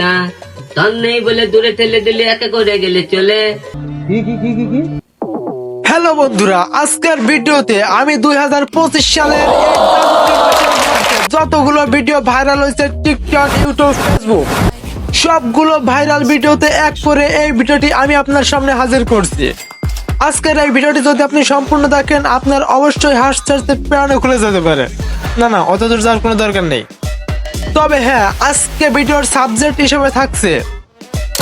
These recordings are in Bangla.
না ধন নেই বলে দূরে ঠেলে দিলে একে করে গেলে চলে। হ্যালো বন্ধুরা, আজকের ভিডিওতে আমি দুই হাজার পঁচিশ সালের যতগুলো ভিডিও ভাইরাল হয়েছে, টিকটক, ইউটিউব ফেসবুক সবগুলো ভাইরাল ভিডিওতে এক করে এই ভিডিওটি আমি আপনার সামনে হাজির করছি। আজকের এই ভিডিওটি যদি আপনি সম্পূর্ণ দেখেন, আপনার অবশ্যই হাস চার্জে প্রাণে খুলে যেতে পারে। না না, অত দূর যাওয়ার কোনো দরকার নেই। তবে হ্যাঁ আজকে ভিডিওর সাবজেক্ট হিসেবে থাকছে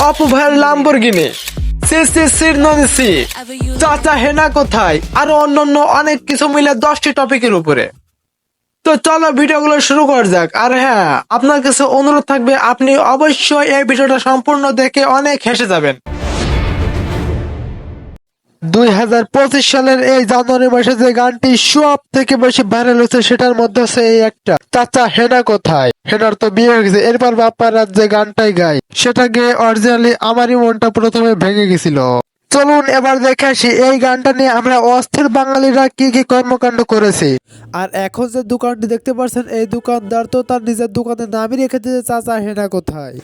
অপু ভাইয়ের লাম্বরগিনি চাচা হেনা কোথায়? আরও অন্যান্য অনেক কিছু মিলে দশটি টপিকের উপরে। তো চলো ভিডিওগুলো শুরু করা যাক। আর হ্যাঁ আপনার কাছে অনুরোধ থাকবে, আপনি অবশ্যই এই ভিডিওটা সম্পূর্ণ দেখে অনেক হেসে যাবেন। দুই হাজার পঁচিশ সালের এই জানুয়ারি মাসে যে গানটি সব থেকে বেশি ভাইরাল হয়েছে, সেটার মধ্যে আছে এই একটা। চাচা হেনা কোথায়? হেনার তো বিয়ে হয়ে গেছে। এরপর বাপ্পার যে গানটাই গায়, সেটা গিয়ে অরিজিনালি আমারই মনটা প্রথমে ভেঙে গেছিল। চলুন এবার দেখে আসি, এই গানটা নিয়ে আমরা অস্থির বাঙালিরা কি কি কর্মকাণ্ড করেছি। আর এখন যে দোকানটি দেখতে পাচ্ছেন, এই দোকানদার তো তার নিজের দোকানের নামই রেখে দিয়েছে, চাচা হেনা কোথায়?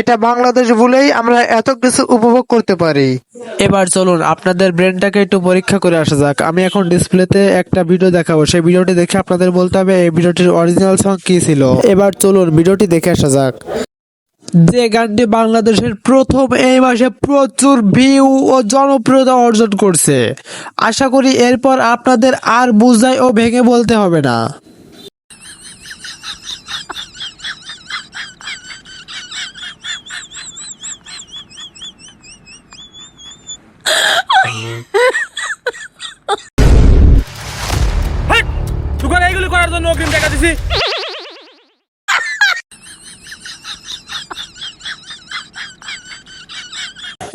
এটা বাংলাদেশ বলেই আমরা এত কিছু উপভোগ করতে পারি। এবার চলুন, আপনাদের ব্রেনটাকে একটু পরীক্ষা করে আসা যাক। আমি এখন ডিসপ্লেতে একটা ভিডিও দেখাবো। সেই ভিডিওটি দেখে আপনাদের বলতে হবে, এই ভিডিওটির অরিজিনাল সং কি ছিল। এবার চলুন, ভিডিওটি দেখে আসা যাক। যে গানটি বাংলাদেশের প্রথম, এই মাসে প্রচুর ভিউ ও জনপ্রিয়তা অর্জন করছে। আশা করি এরপর আপনাদের আর বুঝাই ও ভেঙে বলতে হবে না। দোকান এইগুলি করার জন্য অগ্রিম টাকা দিছি।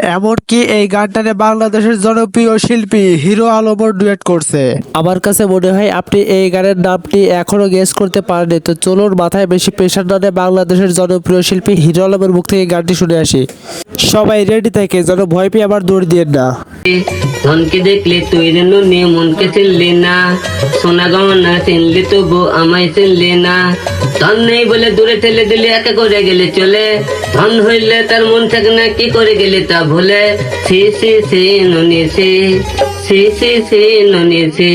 এমনকি এই গানটানে বাংলাদেশের জনপ্রিয় শিল্পী হিরো আলমর ডুয়েট করছে। আমার কাছে মনে হয় আপনি এই গানের নামটি এখনও গেস করতে পারেননি। তো চলুন, মাথায় বেশি প্রেশার নিয়ে বাংলাদেশের জনপ্রিয় শিল্পী হিরো আলমের মুখ থেকে গানটি শুনে আসি। সবাই রেডি থাকে, যেন ভয় পেয়ে আবার দৌড় দিয়ে না। ধনকে দেখলে তুই রেনু নে, মনকে চিনলি না। সোনা গহনা চিনলি তবু আমায় চিনলি না। ধন নেই বলে দূরে ঠেলে দিলে একে করে গেলে চলে? ধন হইলে তার মন থাকে না, কি করে গেলে তা ভুলে? সি সি সি, ননি, সি সি সি সি, ননি, সি।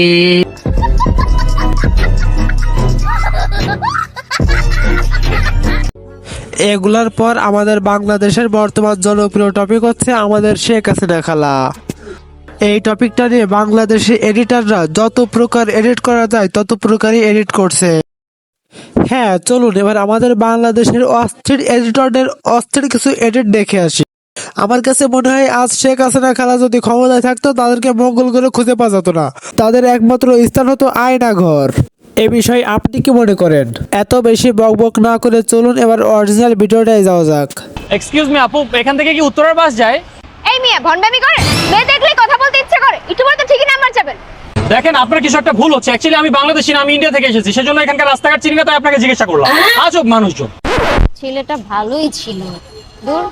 এগুলার পর আমাদের বাংলাদেশের বর্তমান জনপ্রিয় টপিক হচ্ছে আমাদের শেখ হাসিনা খালা। এই টপিকটা নিয়ে বাংলাদেশি এডিটাররা যত প্রকার এডিট করা যায়, তত প্রকারই এডিট করছে। হ্যাঁ চলুন, এবার আমাদের বাংলাদেশের অস্থির এডিটরদের অস্থির কিছু এডিট দেখে আসি। আমার কাছে মনে হয় আজ শেখ হাসিনা, খালা যদি ক্ষমতায় থাকতো, তাদেরকে মঙ্গল করে খুঁজে পাওয়া যেত না। তাদের একমাত্র স্থান হতো আয়না ঘর। এ বিষয়ে আপনি কি মনে করেন? এত বেশি বকবক না করে চলুন, এবার অরিজিনাল ভিডিওটাই যাওয়া যাক। এক্সকিউজ মি আপু, এখান থেকে কি উত্তরের বাস যায়? এই মিয়া ভন্ডামি করে? মেয়ে দেখলে কথা বলতে ইচ্ছে করে। একটু পরে তো ঠিকই নাম্বার যাবেন দেখেন আপনার কিছু একটা ভুল হচ্ছে। অ্যাকচুয়ালি আমি বাংলাদেশি না আমি ইন্ডিয়া থেকে এসেছি। সেজন্য এখানকার রাস্তাঘাট চিনি না তাই আপনাকে জিজ্ঞাসা করলাম। আজব মানুষজন। ছেলেটা ভালোই ছিল। দূর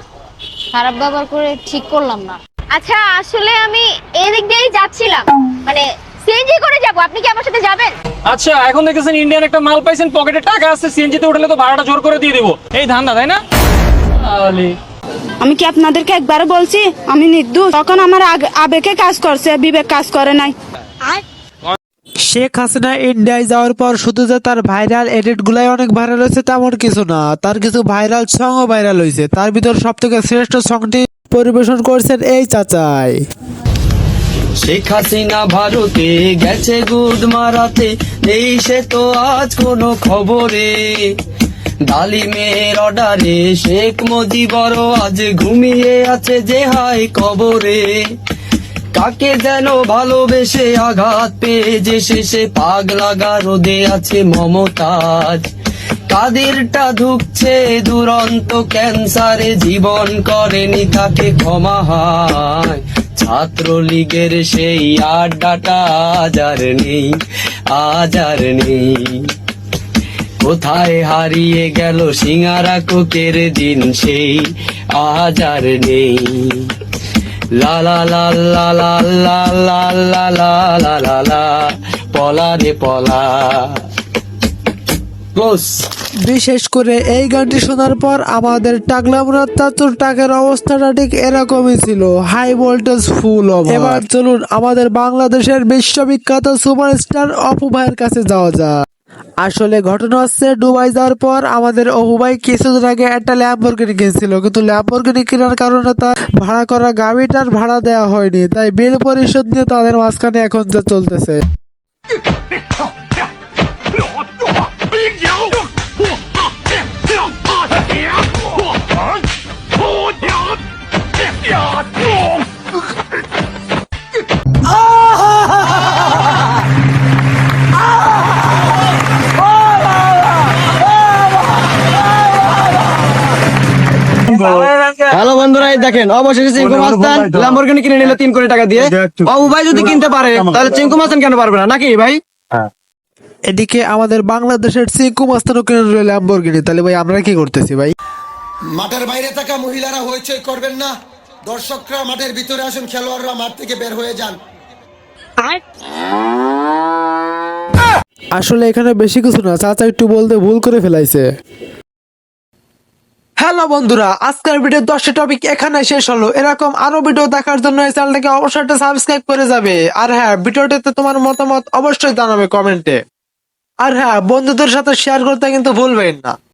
খারাপ ব্যবহার করে ঠিক করলাম না। আচ্ছা আসলে আমি এদিক দিয়েই যাচ্ছিলাম। মানে সিএনজি করে যাব। আপনি কি আমার সাথে যাবেন? আচ্ছা এখন দেখতেছেন ইন্ডিয়ান একটা মাল পাইছেন পকেটে টাকা আছে সিএনজি তে উঠলে তো ভাড়াটা জোর করে দিয়ে দিব। এই ধান্দা তাই না? আলি। আমি কি আপনাদেরকে একবার বলছি? আমি নির্দোষ। তখন আমার আগ- আবেগে কাজ করছে বিবেক কাজ করে নাই। শেখ হাসিনা ইন্ডিয়ায় যাওয়ার পর শুধু যে তার ভাইরাল এডিট গুলাই অনেক ভাইরাল হয়েছে তেমন কিছু না। তার কিছু ভাইরাল সংও ভাইরাল হয়েছে। তার ভিতর সব থেকে শ্রেষ্ঠ সংটি পরিবেশন করছেন এই চাচাই। শেখ হাসিনা ভারতে গেছে গুড মারাতে। এই সে তো আজ কোনো খবরে। ডালিমের অর্ডারে শেখ মুজিবর আজ ঘুমিয়ে আছে যে হাই কবরে। কাকে যেন ভালোবেসে আঘাত পেয়ে যে শেষে পাগ লাগা রোদে আছে মমতাজ। কাদেরটা ধুকছে দুরন্ত, ক্যান্সারে জীবন করেনি তাকে ক্ষমা হয়। ছাত্রলীগের সেই আড্ডাটা আজ আর নেই, আজ নেই। কোথায় হারিয়ে গেল সিঙ্গারা কোকের দিন সেই আজ আর নেই লা লা লা লা লা লা লা লা লা লা লা লা পলা রে পলা ক্লোজ বিশেষ করে এই গানটি শোনার পর আমাদের টাকলা মুরাদ চাচুর টাকের অবস্থাটা ঠিক এরকমই ছিল হাই ভোল্টেজ ফুল এবার চলুন আমাদের বাংলাদেশের বিশ্ববিখ্যাত সুপারস্টার অপু ভাইয়ের কাছে যাওয়া যাক আসলে ঘটনা হচ্ছে দুবাই যাওয়ার পর আমাদের অহুবাই কিছুদিন আগে একটা ল্যাম্বরগিনি কিনছিল কিন্তু ল্যাম্বরগিনি কেনার কারণে তার ভাড়া করা গাড়িটার ভাড়া দেওয়া হয়নি তাই বিল পরিশোধ নিয়ে তাদের মাঝখানে এখন যা চলতেছে দেখেন অবশেষে চিঙ্কু মাস্তান ল্যাম্বরগিনি কিনে নিল তিন কোটি টাকা দিয়ে। বাবু ভাই যদি কিনতে পারে তাহলে চিঙ্কু মাস্তান কেন পারবে না? নাকি ভাই? এদিকে আমাদের বাংলাদেশের সিঙ্কু মাস্তানও কিনে নিল ল্যাম্বরগিনি তাহলে ভাই আমরা কি করতেছি ভাই? মাঠের বাইরে থাকা মহিলারা হইচই করবেন না। দর্শকরা মাঠের ভিতরে আসুন খেলোয়াড়রা মাঠ থেকে বের হয়ে যান। আসলে এখানে বেশি কিছু না চাচা একটু বলতে ভুল করে ফেলাইছে। হ্যালো বন্ধুরা, আজকের ভিডিও দশটা টপিক এখানে শেষ হলো। এরকম আরও ভিডিও দেখার জন্য এই চ্যানেলটাকে অবশ্যই সাবস্ক্রাইব করে যাবে। আর হ্যাঁ ভিডিওটাতে তোমার মতামত অবশ্যই জানাবে কমেন্টে আর হ্যাঁ বন্ধুদের সাথে শেয়ার করতে কিন্তু ভুলবেন না।